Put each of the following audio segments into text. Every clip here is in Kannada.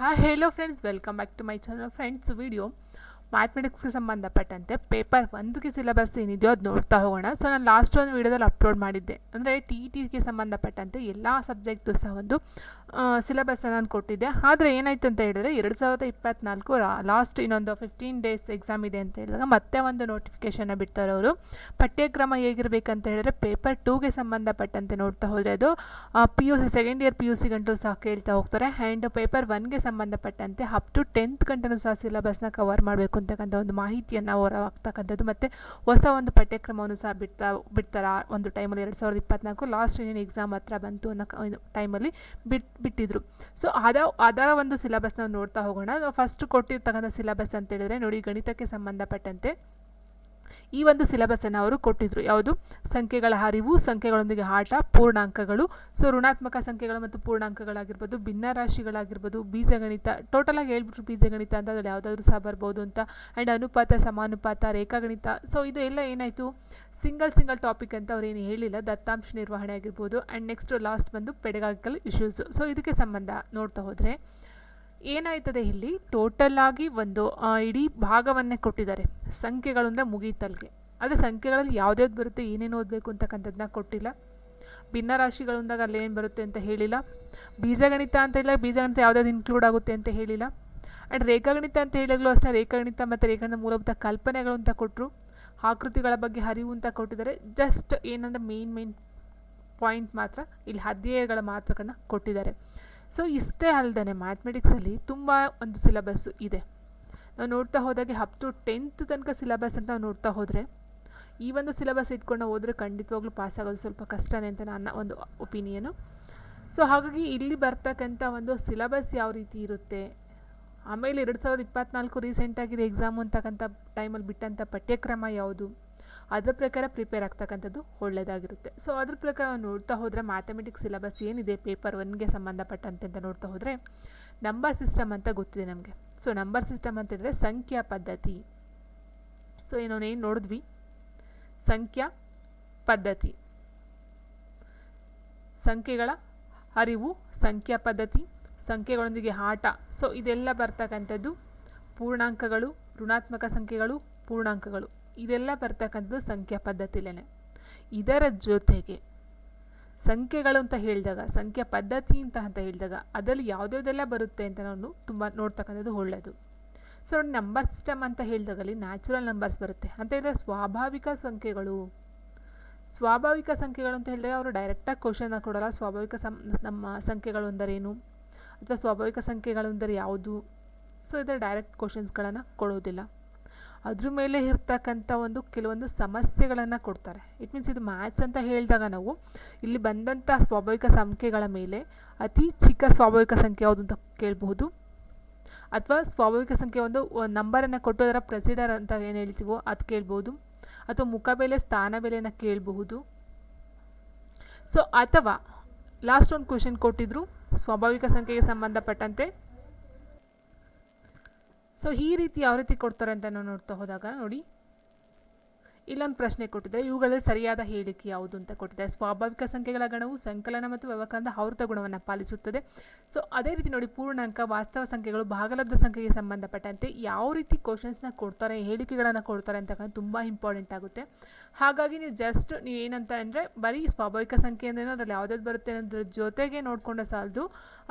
Hi hello friends welcome back to my channel friends video ಮ್ಯಾಥ್ಮೆಟಿಕ್ಸ್ಗೆ ಸಂಬಂಧಪಟ್ಟಂತೆ ಪೇಪರ್ ಒಂದಕ್ಕೆ ಸಿಲೆಬಸ್ ಏನಿದೆಯೋ ಅದು ನೋಡ್ತಾ ಹೋಗೋಣ. ಸೊ ನಾನು ಲಾಸ್ಟ್ ಒಂದು ವಿಡಿಯೋದಲ್ಲಿ ಅಪ್ಲೋಡ್ ಮಾಡಿದ್ದೆ. ಅಂದರೆ ಟಿ ಟಿಗೆ ಸಂಬಂಧಪಟ್ಟಂತೆ ಎಲ್ಲ ಸಬ್ಜೆಕ್ಟು ಸಹ ಒಂದು ಸಿಲೆಬಸ್ನ ನಾನು ಕೊಟ್ಟಿದ್ದೆ. ಆದರೆ ಏನಾಯ್ತು ಅಂತ ಹೇಳಿದ್ರೆ ಎರಡು ಸಾವಿರದ ಇಪ್ಪತ್ನಾಲ್ಕು ಲಾಸ್ಟ್ ಇನ್ನೊಂದು ಫಿಫ್ಟೀನ್ ಡೇಸ್ ಎಕ್ಸಾಮ್ ಇದೆ ಅಂತ ಹೇಳಿದಾಗ ಮತ್ತೆ ಒಂದು ನೋಟಿಫಿಕೇಶನ್ನ ಬಿಡ್ತಾರೆ ಅವರು. ಪಠ್ಯಕ್ರಮ ಹೇಗಿರಬೇಕಂತ ಹೇಳಿದ್ರೆ ಪೇಪರ್ ಟೂಗೆ ಸಂಬಂಧಪಟ್ಟಂತೆ ನೋಡ್ತಾ ಹೋದರೆ ಅದು P U C second year P U C ಗಂಟು ಸಹ ಕೇಳ್ತಾ ಹೋಗ್ತಾರೆ. ಆ್ಯಂಡ್ ಪೇಪರ್ ಒನ್ಗೆ ಸಂಬಂಧಪಟ್ಟಂತೆ ಅಪ್ ಟು ಟೆಂತ್ ಗಂಟನೂ ಸಹ ಸಿಲೆಬಸ್ನ ಕವರ್ ಮಾಡಬೇಕು ಅಂತಕ್ಕಂಥ ಒಂದು ಮಾಹಿತಿಯನ್ನು ಹೊರವಾಗ್ತಕ್ಕಂಥದ್ದು ಮತ್ತು ಹೊಸ ಒಂದು ಪಠ್ಯಕ್ರಮವನ್ನು ಸಹ ಬಿಡ್ತಾ, ಬಿಡ್ತಾರೆ ಒಂದು ಟೈಮಲ್ಲಿ ಎರಡು ಸಾವಿರದ ಇಪ್ಪತ್ತ್ನಾಲ್ಕು ಲಾಸ್ಟ್ ಇನ್ನೇನು ಎಕ್ಸಾಮ್ ಹತ್ರ ಬಂತು ಅನ್ನೋ ಟೈಮಲ್ಲಿ ಬಿಟ್ ಬಿಟ್ಟಿದ್ರು. ಸೊ ಅದ ಅದರ ಒಂದು ಸಿಲೆಬಸ್ ನಾವು ನೋಡ್ತಾ ಹೋಗೋಣ. ಫಸ್ಟ್ ಕೊಟ್ಟಿರ್ತಕ್ಕಂಥ ಸಿಲೆಬಸ್ ಅಂತ ಹೇಳಿದ್ರೆ ನೋಡಿ ಗಣಿತಕ್ಕೆ ಸಂಬಂಧಪಟ್ಟಂತೆ. ಈ ಒಂದು ಸಿಲೆಬಸನ್ನು ಅವರು ಕೊಟ್ಟಿದ್ರು. ಯಾವುದು? ಸಂಖ್ಯೆಗಳ ಹರಿವು, ಸಂಖ್ಯೆಗಳೊಂದಿಗೆ ಆಟ, ಪೂರ್ಣಾಂಕಗಳು. ಸೊ ಋಣಾತ್ಮಕ ಸಂಖ್ಯೆಗಳು ಮತ್ತು ಪೂರ್ಣಾಂಕಗಳಾಗಿರ್ಬೋದು, ಭಿನ್ನರಾಶಿಗಳಾಗಿರ್ಬೋದು, ಬೀಜಗಣಿತ ಟೋಟಲಾಗಿ ಹೇಳ್ಬಿಟ್ರು ಬೀಜಗಣಿತ ಅಂತ ಅದ್ರಲ್ಲಿ ಯಾವುದಾದ್ರೂ ಸಹ ಬರ್ಬೋದು ಅಂತ. ಆ್ಯಂಡ್ ಅನುಪಾತ, ಸಮಾನುಪಾತ, ರೇಖಾಗಣಿತ. ಸೊ ಇದು ಎಲ್ಲ ಏನಾಯಿತು? ಸಿಂಗಲ್ ಸಿಂಗಲ್ ಟಾಪಿಕ್ ಅಂತ ಅವ್ರು ಏನು ಹೇಳಿಲ್ಲ. ದತ್ತಾಂಶ ನಿರ್ವಹಣೆ ಆಗಿರ್ಬೋದು. ಆ್ಯಂಡ್ ನೆಕ್ಸ್ಟ್ ಲಾಸ್ಟ್ ಬಂದು ಪೆಡಗಾಗಿಕಲ್ ಇಶ್ಯೂಸ್ ಸೊ ಇದಕ್ಕೆ ಸಂಬಂಧ ನೋಡ್ತಾ ಹೋದರೆ ಏನಾಯ್ತದೆ ಇಲ್ಲಿ? ಟೋಟಲ್ ಆಗಿ ಒಂದು ಇಡೀ ಭಾಗವನ್ನೇ ಕೊಟ್ಟಿದ್ದಾರೆ. ಸಂಖ್ಯೆಗಳು ಮುಗೀತಲ್ಗೆ. ಆದರೆ ಸಂಖ್ಯೆಗಳಲ್ಲಿ ಯಾವ್ದ್ಯಾವ್ದು ಬರುತ್ತೆ, ಏನೇನು ಓದಬೇಕು ಅಂತಕ್ಕಂಥದ್ದನ್ನ ಕೊಟ್ಟಿಲ್ಲ. ಭಿನ್ನರಾಶಿಗಳಂದಾಗ ಅಲ್ಲೇನು ಬರುತ್ತೆ ಅಂತ ಹೇಳಿಲ್ಲ. ಬೀಜಗಣಿತ ಅಂತ ಹೇಳಿದಾಗ ಬೀಜಗಣಿತ ಯಾವ್ದಾದ್ರು ಇನ್ಕ್ಲೂಡ್ ಆಗುತ್ತೆ ಅಂತ ಹೇಳಿಲ್ಲ. ಆ್ಯಂಡ್ ರೇಖಾಗಣಿತ ಅಂತ ಹೇಳಿದ್ರು ಅಷ್ಟೇ, ರೇಖಾಗಣಿತ ಮತ್ತು ರೇಖಾಗಣಿತ ಮೂಲಭೂತ ಕಲ್ಪನೆಗಳು ಅಂತ ಕೊಟ್ಟರು ಆಕೃತಿಗಳ ಬಗ್ಗೆ ಹರಿವು ಅಂತ ಕೊಟ್ಟಿದ್ದಾರೆ. ಜಸ್ಟ್ ಏನಂದರೆ ಮೇನ್ ಮೇನ್ ಪಾಯಿಂಟ್ ಮಾತ್ರ, ಇಲ್ಲಿ ಅಧ್ಯಾಯಗಳ ಮಾತ್ರಗಳನ್ನ ಕೊಟ್ಟಿದ್ದಾರೆ. ಸೊ ಇಷ್ಟೇ ಅಲ್ಲದೆ ಮ್ಯಾಥಮೆಟಿಕ್ಸಲ್ಲಿ ತುಂಬ ಒಂದು ಸಿಲೆಬಸ್ಸು ಇದೆ. ನಾವು ನೋಡ್ತಾ ಹೋದಾಗೆ ಅಪ್ ಟು ಟೆಂತ್ ತನಕ ಸಿಲೆಬಸ್ ಅಂತ ನಾವು ನೋಡ್ತಾ ಹೋದರೆ, ಈ ಒಂದು ಸಿಲೆಬಸ್ ಇಟ್ಕೊಂಡು ಹೋದರೆ ಖಂಡಿತವಾಗ್ಲೂ ಪಾಸ್ ಆಗೋದು ಸ್ವಲ್ಪ ಕಷ್ಟನೇ ಅಂತ ನನ್ನ ಒಂದು ಒಪಿನಿಯನು ಸೊ ಹಾಗಾಗಿ ಇಲ್ಲಿ ಬರ್ತಕ್ಕಂಥ ಒಂದು ಸಿಲೆಬಸ್ ಯಾವ ರೀತಿ ಇರುತ್ತೆ, ಆಮೇಲೆ ಎರಡು ಸಾವಿರದ ಇಪ್ಪತ್ನಾಲ್ಕು ರೀಸೆಂಟಾಗಿದೆ ಎಕ್ಸಾಮು ಅಂತಕ್ಕಂಥ ಟೈಮಲ್ಲಿ ಬಿಟ್ಟಂಥ ಪಠ್ಯಕ್ರಮ ಯಾವುದು? ಅದ್ರ ಪ್ರಕಾರ ಪ್ರಿಪೇರ್ ಆಗ್ತಕ್ಕಂಥದ್ದು ಒಳ್ಳೆಯದಾಗಿರುತ್ತೆ ಸೊ ಅದ್ರ ಪ್ರಕಾರ ನೋಡ್ತಾ ಹೋದರೆ ಮ್ಯಾಥಮೆಟಿಕ್ಸ್ ಸಿಲೆಬಸ್ ಏನಿದೆ ಪೇಪರ್ ಒನ್ಗೆ ಸಂಬಂಧಪಟ್ಟಂತೆ ಅಂತ ನೋಡ್ತಾ ಹೋದರೆ ನಂಬರ್ ಸಿಸ್ಟಮ್ ಅಂತ ಗೊತ್ತಿದೆ ನಮಗೆ. ಸೊ ನಂಬರ್ ಸಿಸ್ಟಮ್ ಅಂತ ಹೇಳಿದ್ರೆ ಸಂಖ್ಯಾ ಪದ್ಧತಿ. ಸೊ ಏನೋ ಏನು ನೋಡಿದ್ವಿ? ಸಂಖ್ಯಾ ಪದ್ಧತಿ. ಸಂಖ್ಯೆಗಳ ಅರಿವು, ಸಂಖ್ಯಾ ಪದ್ಧತಿ, ಸಂಖ್ಯೆಗಳೊಂದಿಗೆ ಆಟ. ಸೊ ಇದೆಲ್ಲ ಬರ್ತಕ್ಕಂಥದ್ದು ಪೂರ್ಣಾಂಕಗಳು, ಋಣಾತ್ಮಕ ಸಂಖ್ಯೆಗಳು, ಪೂರ್ಣಾಂಕಗಳು. ಇದೆಲ್ಲ ಬರ್ತಕ್ಕಂಥದ್ದು ಸಂಖ್ಯಾ ಪದ್ಧತಿಲೇ ಇದರ ಜೊತೆಗೆ ಸಂಖ್ಯೆಗಳು ಅಂತ ಹೇಳಿದಾಗ, ಸಂಖ್ಯಾ ಪದ್ಧತಿ ಅಂತ ಅಂತ ಹೇಳಿದಾಗ ಅದರಲ್ಲಿ ಯಾವುದ್ಯಾವುದೆಲ್ಲ ಬರುತ್ತೆ ಅಂತ ನಾನು ತುಂಬ ನೋಡ್ತಕ್ಕಂಥದ್ದು ಒಳ್ಳೆಯದು ಸೊ ನಂಬರ್ ಸಿಸ್ಟಮ್ ಅಂತ ಹೇಳಿದಾಗಲ್ಲಿ ನ್ಯಾಚುರಲ್ ನಂಬರ್ಸ್ ಬರುತ್ತೆ. ಅಂತ ಹೇಳಿದ್ರೆ ಸ್ವಾಭಾವಿಕ ಸಂಖ್ಯೆಗಳು. ಸ್ವಾಭಾವಿಕ ಸಂಖ್ಯೆಗಳು ಅಂತ ಹೇಳಿದಾಗ ಅವರು ಡೈರೆಕ್ಟಾಗಿ ಕ್ವಶನ್ನ ಕೊಡೋಲ್ಲ. ಸ್ವಾಭಾವಿಕ ಸಂ, ನಮ್ಮ ಸಂಖ್ಯೆಗಳು ಅಂದರೇನು? ಅಥವಾ ಸ್ವಾಭಾವಿಕ ಸಂಖ್ಯೆಗಳು ಅಂದರೆ ಯಾವುದು? ಸೊ ಇದರ ಡೈರೆಕ್ಟ್ ಕ್ವಶನ್ಸ್ಗಳನ್ನು ಕೊಡೋದಿಲ್ಲ. ಅದ್ರ ಮೇಲೆ ಇರ್ತಕ್ಕಂಥ ಒಂದು ಕೆಲವೊಂದು ಸಮಸ್ಯೆಗಳನ್ನು ಕೊಡ್ತಾರೆ. ಇಟ್ ಮೀನ್ಸ್ ಇದು ಮ್ಯಾಥ್ಸ್ ಅಂತ ಹೇಳಿದಾಗ ನಾವು ಇಲ್ಲಿ ಬಂದಂಥ ಸ್ವಾಭಾವಿಕ ಸಂಖ್ಯೆಗಳ ಮೇಲೆ ಅತಿ ಚಿಕ್ಕ ಸ್ವಾಭಾವಿಕ ಸಂಖ್ಯೆ ಯಾವುದು ಅಂತ ಕೇಳಬಹುದು. ಅಥವಾ ಸ್ವಾಭಾವಿಕ ಸಂಖ್ಯೆ ಒಂದು ನಂಬರನ್ನು ಕೊಟ್ಟು ಅದರ ಪ್ರೆಸಿಡರ್ ಅಂತ ಏನು ಹೇಳ್ತೀವೋ ಅದು ಕೇಳ್ಬೋದು ಅಥವಾ ಮುಖಬೆಲೆ ಸ್ಥಾನ ಬೆಲೆಯನ್ನು ಕೇಳಬಹುದು. ಸೊ ಅಥವಾ ಲಾಸ್ಟ್ ಒಂದು ಕ್ವೆಶನ್ ಕೊಟ್ಟಿದ್ರು, ಸ್ವಾಭಾವಿಕ ಸಂಖ್ಯೆಗೆ ಸಂಬಂಧಪಟ್ಟಂತೆ. ಸೊ ಈ ರೀತಿ ಯಾವ ರೀತಿ ಕೊಡ್ತಾರೆ ಅಂತ ನಾವು ನೋಡ್ತಾ ಹೋದಾಗ, ನೋಡಿ. ಇಲ್ಲೊಂದು ಪ್ರಶ್ನೆ ಕೊಟ್ಟಿದ್ದಾರೆ. ಇವುಗಳಲ್ಲಿ ಸರಿಯಾದ ಹೇಳಿಕೆ ಯಾವುದು ಅಂತ ಕೊಟ್ಟಿದ್ದಾರೆ. ಸ್ವಾಭಾವಿಕ ಸಂಖ್ಯೆಗಳ ಗಣವು ಸಂಕಲನ ಮತ್ತು ವ್ಯವಕರಣದ ಆವೃತ ಗುಣವನ್ನು ಪಾಲಿಸುತ್ತದೆ. ಸೊ ಅದೇ ರೀತಿ ನೋಡಿ, ಪೂರ್ಣಾಂಕ, ವಾಸ್ತವ ಸಂಖ್ಯೆಗಳು, ಭಾಗಲಬ್ಧ ಸಂಖ್ಯೆಗೆ ಸಂಬಂಧಪಟ್ಟಂತೆ ಯಾವ ರೀತಿ ಕ್ವಶನ್ಸ್ನ ಕೊಡ್ತಾರೆ, ಹೇಳಿಕೆಗಳನ್ನು ಕೊಡ್ತಾರೆ ಅಂತಕ್ಕಂಥ ತುಂಬ ಇಂಪಾರ್ಟೆಂಟ್ ಆಗುತ್ತೆ. ಹಾಗಾಗಿ ನೀವು ಜಸ್ಟ್ ನೀವು ಏನಂತ ಅಂದರೆ ಬರೀ ಸ್ವಾಭಾವಿಕ ಸಂಖ್ಯೆ ಅಂದ್ರೇನು ಅದರಲ್ಲಿ ಯಾವ್ದಾದ್ರು ಬರುತ್ತೆ ಅನ್ನೋದ್ರ ಜೊತೆಗೆ ನೋಡಿಕೊಂಡ ಸಾಲದು.